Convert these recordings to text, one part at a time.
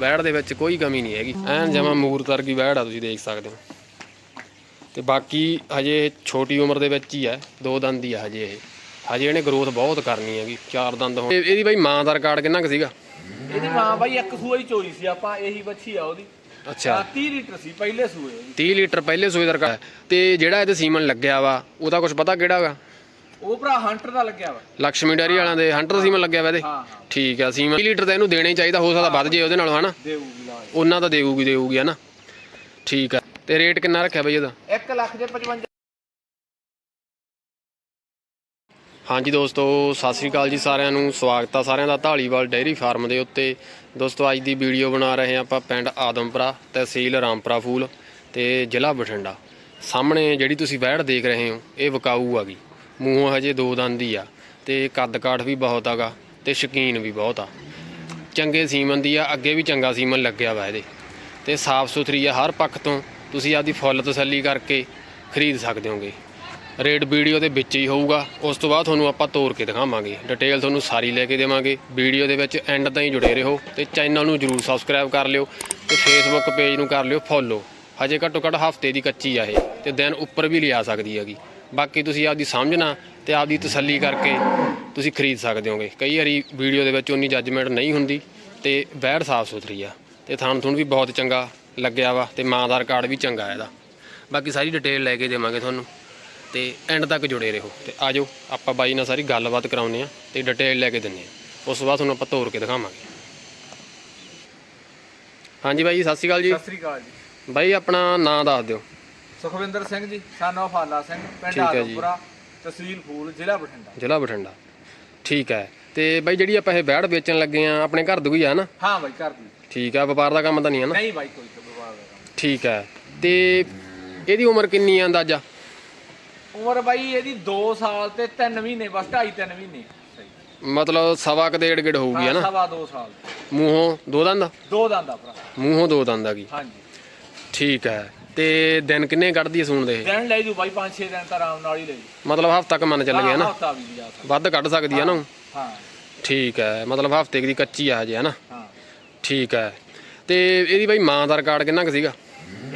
ਵੈੜ ਦੇ ਵਿੱਚ ਕੋਈ ਕਮੀ ਨਹੀਂ ਹੈਗੀ। ਐਨ ਜਮਾ ਮੂਰਤ ਵਰਗੀ ਵੈੜ ਆ ਤੁਸੀਂ ਦੇਖ ਸਕਦੇ ਹੋ। ਤੇ ਬਾਕੀ ਹਜੇ ਛੋਟੀ ਉਮਰ ਦੇ ਵਿੱਚ ਹੀ ਹੈ ਦੋ ਦੰਦ ਹੀ ਆ ਹਜੇ ਇਹ। ਹਜੇ ਇਹਨੇ ਗਰੋਥ ਬਹੁਤ ਕਰਨੀ ਹੈਗੀ ਚਾਰ ਦੰਦ ਹੋਣ। ਇਹ- ਇਹਦੀ ਬਾਈ ਮਾਂ ਦਾ ਰਿਕਾਰਡ ਕਿੰਨਾ ਕੁ ਸੀਗਾ? ਇਹਦੀ ਮਾਂ ਬਾਈ ਇੱਕ ਸੂਆ ਹੀ ਚੋਈ ਸੀ ਆਪਾਂ ਇਹੀ ਬੱਚੀ ਆ ਉਹਦੀ। ਅੱਛਾ। ਆਹ 30 ਲੀਟਰ ਸੀ ਪਹਿਲੇ ਸੂਏ ਉਹਦੀ 30 ਲੀਟਰ ਪਹਿਲੇ ਸੂਏ ਦਾ ਰਿਕਾਰਡ। ਤੇ ਜਿਹੜਾ ਇਹਦੇ ਸੀਮਨ ਲੱਗਿਆ ਵਾ ਉਹਦਾ ਕੁਝ ਪਤਾ ਕਿਹੜਾ ਵਾ? ਉਹ ਭਰਾ ਹੰਟਰ ਦਾ ਲੱਗਿਆ ਵਾ। ਲక్ష్ਮੀ ਡੈਰੀ ਵਾਲਿਆਂ ਦੇ ਹੰਟਰ ਸੀਮਨ ਲੱਗਿਆ ਵਾ ਇਹਦੇ। ਹਾਂ ਹਾਂ। ਠੀਕ ਆ ਸੀਮਨ। 30 ਲੀਟਰ ਤਾਂ ਇਹਨੂੰ ਦੇਣਾ ਹੀ ਚਾਹੀਦਾ ਹੋ ਸਕਦਾ ਵੱਧ ਜੇ ਉਹਦੇ ਨਾਲ ਹਨਾ? ਦੇਊਗੀ ਉਹਨਾਂ ਤਾਂ ਦੇਊਗੀ ਦੇਊਗੀ ਹਨਾ? ਠੀਕ ਆ। ਤੇ ਰੇਟ ਕਿੰਨਾ ਰੱਖਿਆ ਬਈ ਇਹਦਾ? 1 ਲੱਖ ਦੇ 55 ਹਾਂਜੀ ਦੋਸਤੋ ਸਤਿ ਸ੍ਰੀ ਅਕਾਲ ਜੀ ਸਾਰਿਆਂ ਨੂੰ। ਸਵਾਗਤ ਆ ਸਾਰਿਆਂ ਦਾ ਢਾਲੀਵਾਲ ਡੇਅਰੀ ਫਾਰਮ ਦੇ ਉੱਤੇ। ਦੋਸਤੋ ਅੱਜ ਦੀ ਵੀਡੀਓ ਬਣਾ ਰਹੇ ਹਾਂ ਆਪਾਂ ਪਿੰਡ ਆਦਮਪੁਰਾ ਤਹਿਸੀਲ ਰਾਮਪੁਰਾ ਫੂਲ ਤੇ ਜ਼ਿਲ੍ਹਾ ਬਠਿੰਡਾ। ਸਾਹਮਣੇ ਜਿਹੜੀ ਤੁਸੀਂ ਵਹਿੜ ਦੇਖ ਰਹੇ ਹੋ ਇਹ ਵਿਕਾਊ ਆ ਗਈ। ਮੂੰਹੋਂ ਹਜੇ ਦੋ ਦੰਦ ਹੀ ਆ ਤੇ ਕੱਦ ਕਾਠ ਵੀ ਬਹੁਤ ਆਗਾ ਤੇ ਸ਼ਕੀਨ ਵੀ ਬਹੁਤ ਆ। ਚੰਗੇ ਸੀਮਨ ਦੀ ਆ, ਅੱਗੇ ਵੀ ਚੰਗਾ ਸੀਮਨ ਲੱਗਿਆ ਵਾ ਇਹਦੇ। ਤੇ ਸਾਫ਼ ਸੁਥਰੀ ਆ ਹਰ ਪੱਖ ਤੋਂ, ਤੁਸੀਂ ਆਪਦੀ ਫੁੱਲ ਤਸੱਲੀ ਕਰਕੇ ਖਰੀਦ ਸਕਦੇ ਹੋਗੇ। ਰੇਟ ਵੀਡੀਓ ਦੇ ਵਿੱਚ ਹੀ ਹੋਊਗਾ, ਉਸ ਤੋਂ ਬਾਅਦ ਤੁਹਾਨੂੰ ਆਪਾਂ ਤੋੜ ਕੇ ਦਿਖਾਵਾਂਗੇ। ਡਿਟੇਲ ਤੁਹਾਨੂੰ ਸਾਰੀ ਲੈ ਕੇ ਦੇਵਾਂਗੇ। ਵੀਡੀਓ ਦੇ ਵਿੱਚ ਐਂਡ ਤਾਈਂ ਜੁੜੇ ਰਹੋ ਤੇ ਚੈਨਲ ਨੂੰ ਜਰੂਰ ਸਬਸਕ੍ਰਾਈਬ ਕਰ ਲਿਓ ਤੇ ਫੇਸਬੁੱਕ ਪੇਜ ਨੂੰ ਕਰ ਲਿਓ ਫੋਲੋ। ਹਜੇ ਘੱਟੋ ਘੱਟ ਹਫ਼ਤੇ ਦੀ ਕੱਚੀ ਆ ਇਹ ਤੇ ਦਿਨ ਉੱਪਰ ਵੀ ਲਿਆ ਸਕਦੀ ਹੈਗੀ। ਬਾਕੀ ਤੁਸੀਂ ਆਪਦੀ ਸਮਝਣਾ ਤੇ ਆਪਦੀ ਤਸੱਲੀ ਕਰਕੇ ਤੁਸੀਂ ਖਰੀਦ ਸਕਦੇ ਹੋਗੇ। ਕਈ ਵਾਰੀ ਵੀਡੀਓ ਦੇ ਵਿੱਚ ਉਨੀ ਜੱਜਮੈਂਟ ਨਹੀਂ ਹੁੰਦੀ ਤੇ ਬੈੜ ਸਾਫ਼ ਸੁਥਰੀ ਆ ਤੇ ਥਣ ਥੁਣ ਵੀ ਬਹੁਤ ਚੰਗਾ ਲੱਗਿਆ ਵਾ ਤੇ ਮਾਂ ਦਾ ਰਿਕਾਰਡ ਵੀ ਚੰਗਾ ਇਹਦਾ। ਬਾਕੀ ਸਾਰੀ ਡਿਟੇਲ ਲੈ ਕੇ ਦੇਵਾਂਗੇ ਤੁਹਾਨੂੰ ਤੇ ਐਂਡ ਤੱਕ ਜੁੜੇ ਰਹੋ ਤੇ ਆਜੋ ਆਪਾਂ ਬਾਈ ਨਾਲ ਸਾਰੀ ਗੱਲਬਾਤ ਕਰਾਉਂਦੇ ਆ ਤੇ ਡਿਟੇਲ ਲੈ ਕੇ ਦਿੰਨੇ ਆ ਉਸ ਤੋਂ ਬਾਅਦ ਤੁਹਾਨੂੰ ਆਪਾਂ ਤੋੜ ਕੇ ਦਿਖਾਵਾਂਗੇ। ਹਾਂਜੀ ਬਾਈ ਸਤਿ ਸ਼੍ਰੀ ਅਕਾਲ ਜੀ। ਸਤਿ ਸ੍ਰੀ ਅਕਾਲ ਜੀ। ਬਾਈ ਆਪਣਾ ਨਾਂ ਦੱਸ ਦਿਓ। ਸੁਖਵਿੰਦਰ ਸਿੰਘ ਜੀ ਸਾਨੋ ਫਾਲਾ ਸਿੰਘ ਪਿੰਡ ਠੀਕ ਹੈ ਜੀ। ਆਦਮਪੁਰਾ ਤਹਿਸੀਲ ਫੂਲ ਜ਼ਿਲ੍ਹਾ ਬਠਿੰਡਾ। ਜ਼ਿਲ੍ਹਾ ਬਠਿੰਡਾ। ਠੀਕ ਹੈ। ਤੇ ਬਾਈ ਜਿਹੜੀ ਆਪਾਂ ਇਹ ਬੈੜ ਵੇਚਣ ਲੱਗੇ ਆ ਆਪਣੇ ਘਰ ਦੀ ਹੀ ਆ ਨਾ? ਹਾਂ ਬਾਈ ਕਰ ਦੀ। ਠੀਕ ਆ ਵਪਾਰ ਦਾ ਕੰਮ ਤਾਂ ਨਹੀਂ ਆ ਨਾ? ਨਹੀਂ ਬਾਈ ਕੋਈ ਤਾਂ ਦਾ ਠੀਕ ਹੈ। ਤੇ ਇਹਦੀ ਉਮਰ ਕਿੰਨੀ ਆ ਅੰਦਾਜ਼ਾ? ਉਮਰ ਬਾਈ ਇਹਦੀ 2 ਸਾਲ ਤੇ 3 ਮਹੀਨੇ ਬਸ 2.5 3 ਮਹੀਨੇ। ਸਹੀ। ਮਤਲਬ ਸਵਾ ਕੁ ਡੇਢ ਗੇੜ ਹੋਊਗੀ ਹਾਂ ਹਨਾ ਸਵਾ 2 ਸਾਲ। ਮੂੰਹੋਂ ਦੋ ਦੰਦ ਦੋ ਦੰਦ ਆ ਭਰਾ। ਮੂੰਹੋਂ ਦੋ ਦੰਦ ਆ ਗਈ। ਹਾਂਜੀ। ਠੀਕ ਹੈ। ਤੇ ਦਿਨ ਕਿੰਨੇ ਕੱਢਦੀ ਹੈ ਸੂਣ ਦੇ? ਇਹ? ਦਿਨ ਲੈ ਜੂ ਬਾਈ 5-6 ਦਿਨ ਤਾਂ ਆਰਾਮ ਨਾਲ ਹੀ ਲੈ ਜੂ। ਮਤਲਬ ਹਫ਼ਤਾ ਕ ਮੰਨ ਚੱਲ ਗਿਆ ਨਾ? ਹਫਤਾ ਵੀ ਨਹੀਂ ਜਾ ਸਕਦਾ ਵੱਧ ਕੱਢ ਸਕਦੀ ਹੈ ਨਾ ਹਾਂ ਠੀਕ ਹੈ ਮਤਲਬ ਹਫ਼ਤੇ ਦੀ ਕੱਚੀ ਆ ਹਜੇ ਹਨਾ? ਹਾਂ। ਠੀਕ ਹੈ। ਤੇ ਇਹਦੀ ਬਾਈ ਮਾਂ ਦਾ ਰਿਕਾਰਡ ਕਿੰਨਾ ਕੁ ਸੀਗਾ?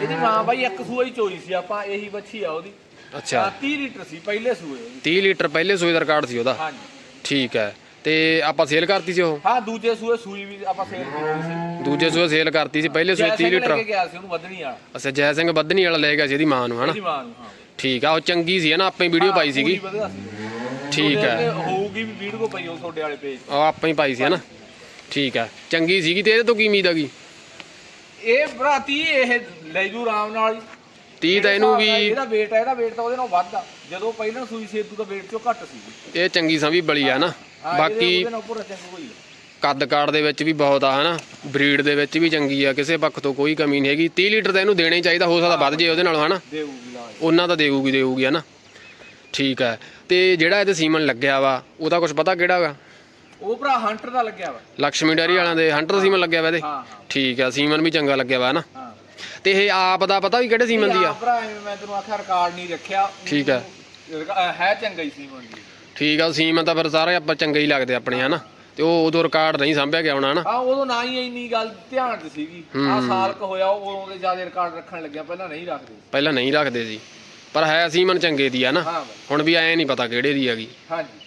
ਇਹਦੀ ਮਾਂ ਬਾਈ ਇੱਕ ਸੂਆ ਹੀ ਚੋਈ ਸੀ ਆਪਾਂ ਇਹੀ ਬੱਚੀ ਆ ਉਹਦੀ। ਅੱਛਾ। ਆਹ 30 ਲੀਟਰ ਸੀ ਪਹਿਲੇ ਸੂਏ ਉਹਦੀ। 30 ਲੀਟਰ ਪਹਿਲੇ ਸੂਏ ਦਾ ਰਿਕਾਰਡ ਸੀ ਉਹਦਾ? ਹਾਂਜੀ। ਠੀਕ ਹੈ। ਤੇ ਆਪਾਂ ਸੇਲ ਕਰਤੀ ਸੀ ਉਹ? ਹਾਂ ਦੂਜੇ ਸੂਏ ਸੂਈ ਵੀ ਆਪਾਂ ਸੇਲ ਕੀਤੀ ਸੀ। ਦੂਜੇ ਸੂਏ ਸੇਲ ਕਰਤੀ ਸੀ ਪਹਿਲੇ ਸੂਏ 30 ਜੈਸੇ ਲੈ ਲੀਟਰ। ਕੇ ਗਿਆ ਸੀ ਉਹਨੂੰ ਵਧਣੀ ਵਾਲਾ ਅੱਛਾ ਜੈ ਸਿੰਘ ਬੱਧਨੀ ਵਾਲਾ ਲੈ ਗਿਆ ਸੀ ਇਹਦੀ ਮਾਂ ਨੂੰ ਹਨਾ? ਇਹਦੀ ਮਾਂ ਨੂੰ ਹਾਂ। ਠੀਕ ਆ ਉਹ ਚੰਗੀ ਸੀ ਨਾ ਆਪਾਂ ਹੀ ਵੀਡੀਓ ਪਾਈ ਸੀਗੀ। ਪੂਰੀ ਵਧੀਆ ਸੀ। ਠੀਕ ਉਹਦੇ ਹੈ ਹੋਊਗੀ ਵੀ ਵੀਡੀਓ ਪਈ ਉਹ ਤੁਹਾਡੇ ਵਾਲੇ ਪੇਜ ਉਹ ਆਪਾਂ ਹੀ ਪਾਈ ਸੀ ਹਨਾ? ਠੀਕ ਹੈ ਚੰਗੀ ਸੀਗੀ ਤੇ ਇਹਦੇ ਤੋਂ ਕੀ ਉਮੀਦ ਹੈਗੀ ਇਹ ਭਰਾਤੀ ਇਹ ਲੈ ਜੂ ਆਰਾਮ ਨਾਲ ਹੀ। 30 ਤਾਂ ਇਹਨੂੰ ਵੀ ਇਹਦਾ weight ਹੈ ਇਹਦਾ weight ਤਾਂ ਉਹਦੇ ਨਾਲ ਵੱਧ ਆ। ਜਦੋਂ ਪਹਿਲਾਂ ਸੂਈ ਸੀ ਤੂੰ ਤਾਂ weight ਚੋਂ ਘੱਟ ਸੀ। ਇਹ ਚੰਗੀ ਸੰਭੀ ਬਲੀ ਆ ਨਾ ਬਾਕੀ ਕੱਦ ਕਾੜ ਦੇ ਵਿੱਚ ਵੀ ਬਹੁਤ ਆ ਹਨਾ? ਬਰੀਡ ਦੇ ਵਿੱਚ ਵੀ ਚੰਗੀ ਆ ਕਿਸੇ ਪੱਖ ਤੋਂ ਕੋਈ ਕਮੀ ਨਹੀਂ ਹੈਗੀ। 30 ਲੀਟਰ ਤਾਂ ਇਹਨੂੰ ਦੇਣਾ ਹੀ ਚਾਹੀਦਾ ਹੋ ਸਕਦਾ ਵੱਧ ਜੇ ਉਹਦੇ ਨਾਲ ਹਨਾ? ਉਹਨਾਂ ਤਾਂ ਦੇਊਗੀ ਦੇਊਗੀ ਹਨਾ? ਠੀਕ ਹੈ ਤੇ ਜਿਹੜਾ ਇਹਦੇ ਸੀਮਨ ਲੱਗਿਆ ਵਾ ਉਹਦਾ ਕੁਝ ਪਤਾ ਕਿਹੜਾ ਵਾ? ਉਹ ਭਰਾ ਹੰਟਰ ਦਾ ਲੱਗਿਆ ਵਾ। ਲక్ష్ਮੀ ਡੈਰੀ ਵਾਲਿਆਂ ਦੇ ਹੰਟਰ ਸੀਮਨ ਲੱਗਿਆ ਵਾ ਇਹਦੇ? ਠੀਕ ਆ ਸੀਮਨ ਵੀ ਚੰਗਾ ਲੱਗਿਆ ਵਾ ਹਨਾ? ਤੇ ਇਹ ਆਪ ਦਾ ਪਤਾ ਵੀ ਕਿਹੜੇ ਸੀਮਨ ਦੀ ਆ? ਭਰਾ ਮੈਂ ਤੈਨੂੰ ਆਖਿਆ ਰਿਕਾਰਡ ਨਹੀਂ ਰੱਖਿਆ। ਠੀਕ ਹੈ। ਹੈ ਚੰਗਾ ਹੀ ਸੀ ਮੰਡੀ ਠੀਕ ਆ ਸੀਮਨ ਤਾਂ ਫਿਰ ਸਾਰੇ ਆਪਾਂ ਚੰਗੇ ਹੀ ਲੱਗਦੇ ਆਪਣੇ ਹਨਾ? ਤੇ ਉਹ ਉਦੋਂ ਰਿਕਾਰਡ ਨਹੀਂ ਸੰਭਿਆ ਗਿਆ ਹੋਣਾ ਹਨਾ? ਹਾਂ ਉਦੋਂ ਨਾ ਹੀ ਇੰਨੀ ਗੱਲ ਧਿਆਨ 'ਚ ਸੀਗੀ। ਆ ਸਾਲ ਕ ਹੋਇਆ ਉਦੋਂ ਦੇ ਜ਼ਿਆਦਾ ਰਿਕਾਰਡ ਰੱਖਣ ਲੱਗਿਆ ਪਹਿਲਾਂ ਨਹੀਂ ਰੱਖਦੇ। ਪਹਿਲਾਂ ਨਹੀਂ ਰੱਖਦੇ ਸੀ। ਪਰ ਹੈ ਸੀਮਨ ਚੰਗੇ ਦੀ ਆ ਨਾ ਹਾਂ। ਬਾਈ ਹੁਣ ਵੀ ਐ ਨਹੀਂ ਪਤਾ ਕਿਹੜੇ ਦੀ ਹੈਗੀ। ਹਾਂਜੀ।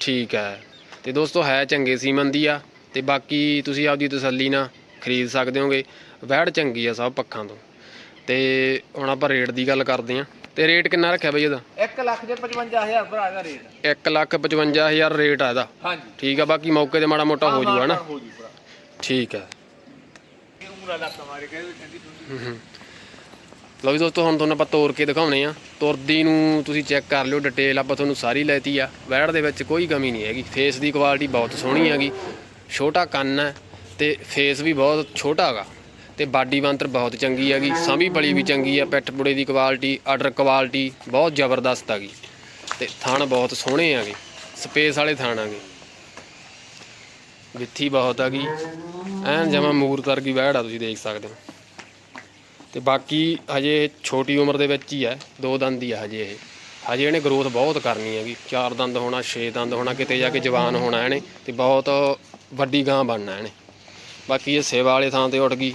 ਠੀਕ ਹੈ ਤੇ ਦੋਸਤੋ ਹੈ ਚੰਗੇ ਸੀਮਨ ਦੀ ਆ ਤੇ ਬਾਕੀ ਤੁਸੀਂ ਆਪਦੀ ਤਸੱਲੀ ਨਾਲ ਖਰੀਦ ਸਕਦੇ ਹੋਗੇ। ਵਹਿੜ ਚੰਗੀ ਆ ਸਭ ਪੱਖਾਂ ਤੋਂ। ਤੇ ਹੁਣ ਆਪਾਂ ਰੇਟ ਦੀ ਗੱਲ ਕਰਦੇ ਆ। ਤੇ ਰੇਟ ਕਿੰਨਾ ਰੱਖਿਆ ਬਈ ਇਹਦਾ? 1 ਲੱਖ ਦੇ 55000 ਭਰਾ ਦਾ ਰੇਟ। 155000 ਰੇਟ ਆ ਇਹਦਾ। ਹਾਂਜੀ। ਠੀਕ ਆ ਬਾਕੀ ਮੌਕੇ ਤੇ ਮਾੜਾ ਮੋਟਾ ਹੋ ਜੂਗਾ ਨਾ? ਹੋ ਜੂ ਭਰਾ। ਠੀਕ ਹੈ ਇਹ ਉਮਰਾ ਲੱਤ ਮਾਰੇ ਕਹਿੰਦੇ ਠੰਡੀ ਠੰਡੀ ਲਓ ਵੀ ਦੋਸਤੋ ਹੁਣ ਤੁਹਾਨੂੰ ਆਪਾਂ ਤੋੜ ਕੇ ਦਿਖਾਉਣੇ ਆ। ਤੁਰਦੀ ਨੂੰ ਤੁਸੀਂ ਚੈੱਕ ਕਰ ਲਿਓ ਡਿਟੇਲ ਆਪਾਂ ਤੁਹਾਨੂੰ ਸਾਰੀ ਲੈਤੀ ਆ। ਵੈੜ ਦੇ ਵਿੱਚ ਕੋਈ ਕਮੀ ਨਹੀਂ ਹੈਗੀ। ਫੇਸ ਦੀ ਕੁਆਲਿਟੀ ਬਹੁਤ ਸੋਹਣੀ ਹੈਗੀ। ਛੋਟਾ ਕੰਨ ਹੈ ਤੇ ਫੇਸ ਵੀ ਬਹੁਤ ਛੋਟਾ ਹੈਗਾ। ਤੇ ਬਾਡੀ ਬੰਤਰ ਬਹੁਤ ਚੰਗੀ ਹੈਗੀ, ਸਾਂਭੀ ਪਲੀ ਵੀ ਚੰਗੀ ਆ, ਪਿੱਠ ਪੁੜੇ ਦੀ ਕੁਆਲਿਟੀ ਆਰਡਰ ਕੁਆਲਿਟੀ ਬਹੁਤ ਜ਼ਬਰਦਸਤ ਹੈਗੀ। ਤੇ ਥਣ ਬਹੁਤ ਸੋਹਣੇ ਹੈਗੇ ਸਪੇਸ ਵਾਲੇ ਥਣ ਹੈਗੇ। ਵਿੱਥੀ ਬਹੁਤ ਹੈਗੀ, ਐਨ ਜਮਾ ਮੂਰ ਤਰਗੀ ਵੈੜ ਆ, ਤੁਸੀਂ ਦੇਖ ਸਕਦੇ ਹੋ। ਤੇ ਬਾਕੀ ਹਜੇ ਛੋਟੀ ਉਮਰ ਦੇ ਵਿੱਚ ਹੀ ਹੈ ਦੋ ਦੰਦ ਹੀ ਆ ਹਜੇ ਇਹ। ਹਜੇ ਇਹਨੇ ਗਰੋਥ ਬਹੁਤ ਕਰਨੀ ਹੈਗੀ, ਚਾਰ ਦੰਦ ਹੋਣਾ, ਛੇ ਦੰਦ ਹੋਣਾ, ਕਿਤੇ ਜਾ ਕੇ ਜਵਾਨ ਹੋਣਾ ਇਹਨੇ, ਤੇ ਬਹੁਤ ਵੱਡੀ ਗਾਂ ਬਣਨਾ ਇਹਨੇ। ਬਾਕੀ ਇਹ ਸੇਵਾ ਵਾਲੇ ਥਾਂ ਤੇ ਉੱਠ ਗਈ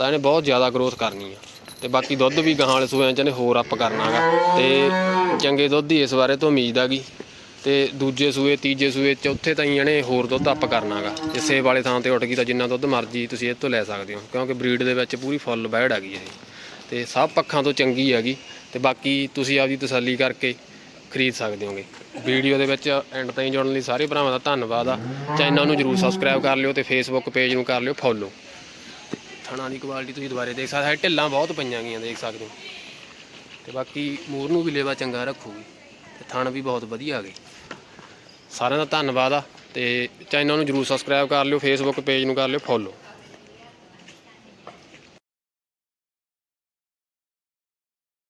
ਤਾਂ ਇਹਨੇ ਬਹੁਤ ਜ਼ਿਆਦਾ ਗਰੋਥ ਕਰਨੀ ਆ। ਤੇ ਬਾਕੀ ਦੁੱਧ ਵੀ ਗਾਂ ਵਾਲੇ ਸੂਆਂ 'ਚ ਇਹਨੇ ਹੋਰ ਅਪ ਕਰਨਾਗਾ। ਤੇ ਚੰਗੇ ਦੁੱਧ ਦੀ ਇਸ ਬਾਰੇ ਤੋਂ ਉਮੀਦ ਆਗੀ ਤੇ ਦੂਜੇ ਸੂਏ, ਤੀਜੇ ਸੂਏ, ਚੌਥੇ ਤਾਈਂ ਇਹਨੇ ਹੋਰ ਦੁੱਧ ਅਪ ਕਰਨਾਗਾ। ਜੇ ਸੇਬ ਵਾਲੇ ਥਾਂ ਤੇ ਉੱਠ ਗਈ ਤਾਂ ਜਿੰਨਾ ਦੁੱਧ ਮਰਜ਼ੀ ਤੁਸੀਂ ਇਹ ਤੋਂ ਲੈ ਸਕਦੇ ਹੋ, ਕਿਉਂਕਿ ਬਰੀਡ ਦੇ ਵਿੱਚ ਪੂਰੀ ਫੁੱਲ ਬੈੜ ਹੈਗੀ ਇਹ। ਤੇ ਸਭ ਪੱਖਾਂ ਤੋਂ ਚੰਗੀ ਹੈਗੀ। ਤੇ ਬਾਕੀ ਤੁਸੀਂ ਆਪਦੀ ਤਸੱਲੀ ਕਰਕੇ ਖਰੀਦ ਸਕਦੇ ਹੋਗੇ। ਵੀਡੀਓ ਦੇ ਵਿੱਚ ਐਂਡ ਤਾਈਂ ਜੁੜਨ ਲਈ ਸਾਰੇ ਭਰਾਵਾਂ ਦਾ ਧੰਨਵਾਦ ਆ। ਚੈਨਲ ਨੂੰ ਜਰੂਰ ਸਬਸਕ੍ਰਾਈਬ ਕਰ ਲਿਓ ਤੇ ਫੇਸਬੁੱਕ ਪੇਜ ਨੂੰ ਕਰ ਲਿਓ ਫੋਲੋ ਥਣਾ ਦੀ ਕੁਆਲਿਟੀ ਤੁਸੀਂ ਦੁਬਾਰੇ ਦੇਖ ਸਕਦੇ ਢਿੱਲਾਂ ਬਹੁਤ ਪਈਆਂ ਗਈਆਂ, ਦੇਖ ਸਕਦੇ ਹੋ। ਤੇ ਬਾਕੀ ਮੂਰ ਨੂੰ ਵੀ ਲੇਵਾ ਚੰਗਾ ਰੱਖੂਗੀ। ਤੇ ਥਣ ਵੀ ਬਹੁਤ ਵਧੀਆ ਆ ਗਏ। ਸਾਰਿਆਂ ਦਾ ਧੰਨਵਾਦ ਆ। ਤੇ ਚੈਨਲ ਨੂੰ ਜਰੂਰ ਸਬਸਕ੍ਰਾਈਬ ਕਰ ਲਿਓ ਫੇਸਬੁੱਕ ਪੇਜ ਨੂੰ ਕਰ ਲਿਓ ਫੋਲੋ